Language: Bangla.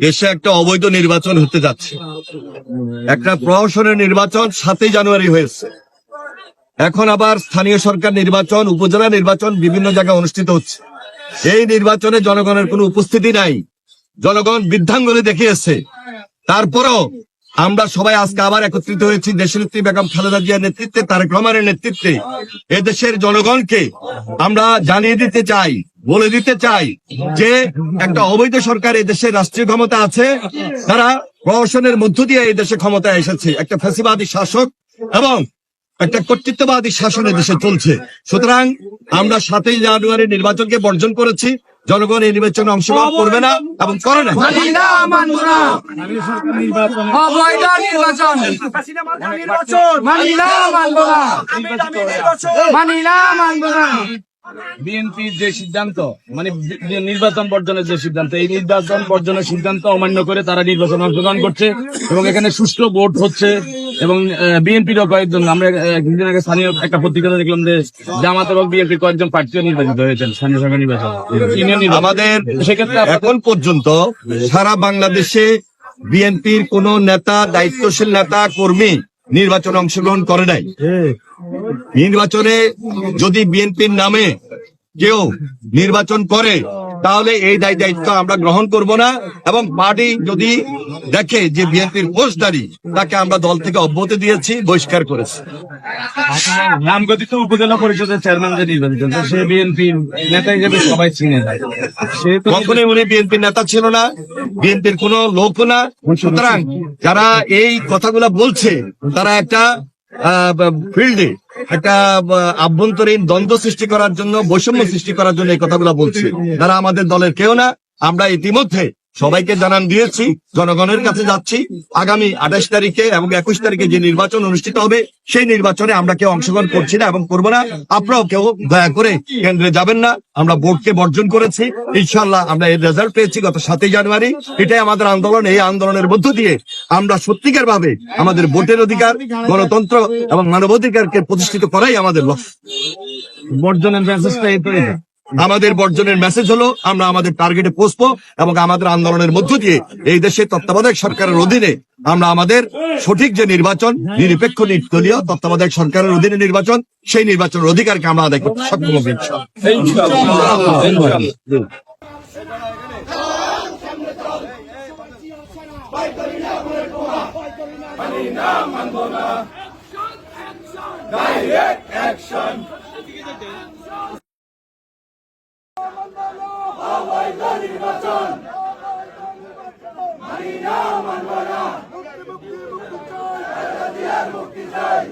দেশে একটা অবৈধ নির্বাচন হতে যাচ্ছে। একটা প্রহসনের নির্বাচন সাতই জানুয়ারি হয়েছে। এখন আবার স্থানীয় সরকার নির্বাচন, উপজেলা নির্বাচন বিভিন্ন জায়গায় অনুষ্ঠিত হচ্ছে। এই নির্বাচনে জনগণের কোনো উপস্থিতি নাই। জনগণ বৃদ্ধাঙ্গুলি দেখিয়েছে। তারপরও আমরা সবাই আজকে আবার একত্রিত হয়েছি। দেশনেত্রী বেগম খালেদা জিয়ার নেতৃত্বে, তারেক রহমানের নেতৃত্বে এদেশের জনগণকে আমরা জানিয়ে দিতে চাই বলে দিতে চাই যে একটা অবৈধ সরকার এদেশের রাষ্ট্রীয় ক্ষমতা আছে। তারা প্রশাসনের মধ্য দিয়ে এই দেশে ক্ষমতায় এসেছে। একটা ফ্যাসিবাদী শাসক এবং একটা কর্তৃত্ববাদী শাসন দেশে চলছে। সুতরাং আমরা সাতই জানুয়ারি নির্বাচনকে বর্জন করেছি। জনগণ এই নির্বাচনে অংশগ্রহণ করবে না এবং করে না। মানি না। মানবো না। অবৈধ নির্বাচন বিএনপির যে সিদ্ধান্ত মানে যে নির্বাচন বর্জনের যে সিদ্ধান্ত এই নির্বাচন বর্জনের সিদ্ধান্ত অমান্য করে তারা নির্বাচন অংশগ্রহণ করছে এবং এখানে সুষ্ঠু ভোট হচ্ছে এবং বিএনপিরও কয়েকজন আমরা কিছুদিন আগে স্থানীয় একটা পত্রিকাতে দেখলাম যে জামাত এবং বিএনপি কয়েকজন প্রার্থীও নির্বাচিত হয়েছেন স্থানীয় সরকার নির্বাচন আমাদের সেক্ষেত্রে এখন পর্যন্ত সারা বাংলাদেশে বিএনপির কোন নেতা দায়িত্বশীল নেতা কর্মী নির্বাচনে অংশগ্রহণ করে নাই। নির্বাচনে যদি বিএনপির নামে কেউ নির্বাচন করে তাহলে এই দায় দায়িত্ব আমরা গ্রহণ করব না এবং পার্টি যদি দেখে যে বিএনপির পোস্টদারি তাকে আমরা দল থেকে অব্যাহতি দিয়েছি বহিষ্কার করেছি। নামগঠিত উপজেলা পরিষদের চেয়ারম্যান যে নির্বাচিত সে বিএনপি নেতা হিসেবে সবাই চিনে যায়। কখনোই উনি বিএনপির নেতা ছিল না বিএনপির কোন লোক না। সুতরাং যারা এই কথাগুলা বলছে তারা একটা ফিল্ডে একটা আভ্যন্তরীণ দ্বন্দ্ব সৃষ্টি করার জন্য, বৈষম্য সৃষ্টি করার জন্য এই কথাগুলো বলছি। তারা আমাদের দলের কেউ না, আমরা ইতিমধ্যে সবাইকে জানান দিয়েছি, জনগণের কাছে যাচ্ছি। আগামী আঠাশ তারিখে এবং একুশ তারিখে যে নির্বাচন অনুষ্ঠিত হবে, সেই নির্বাচনে আমরা কেউ অংশগ্রহণ করছি না এবং করব না। আপনারাও কেউ দয়া করে কেন্দ্রে যাবেন না। আমরা ভোটকে বর্জন করেছি। ইনশাল্লাহ আমরা এর রেজাল্ট পেয়েছি গত সাতই জানুয়ারি। এটাই আমাদের আন্দোলন। এই আন্দোলনের মধ্য দিয়ে আমরা সত্যিকার ভাবে আমাদের ভোটের অধিকার, গণতন্ত্র এবং মানবাধিকারকে প্রতিষ্ঠিত করাই আমাদের লক্ষ্য। বর্জনের মেসেজটা। আমাদের বর্জনের মেসেজ হলো, আমরা আমাদের টার্গেটে পৌঁছবো এবং আমাদের আন্দোলনের মধ্য দিয়ে এই দেশে তত্ত্বাবধায়ক সরকারের অধীনে আমরা আমাদের সঠিক যে নির্বাচন, নিরপেক্ষ নির্দলীয় তত্ত্বাবধায়ক সরকারের অধীনে নির্বাচন, সেই নির্বাচনের অধিকারকে আমরা আদায় করতে সক্ষম হব Direct action! Hadi.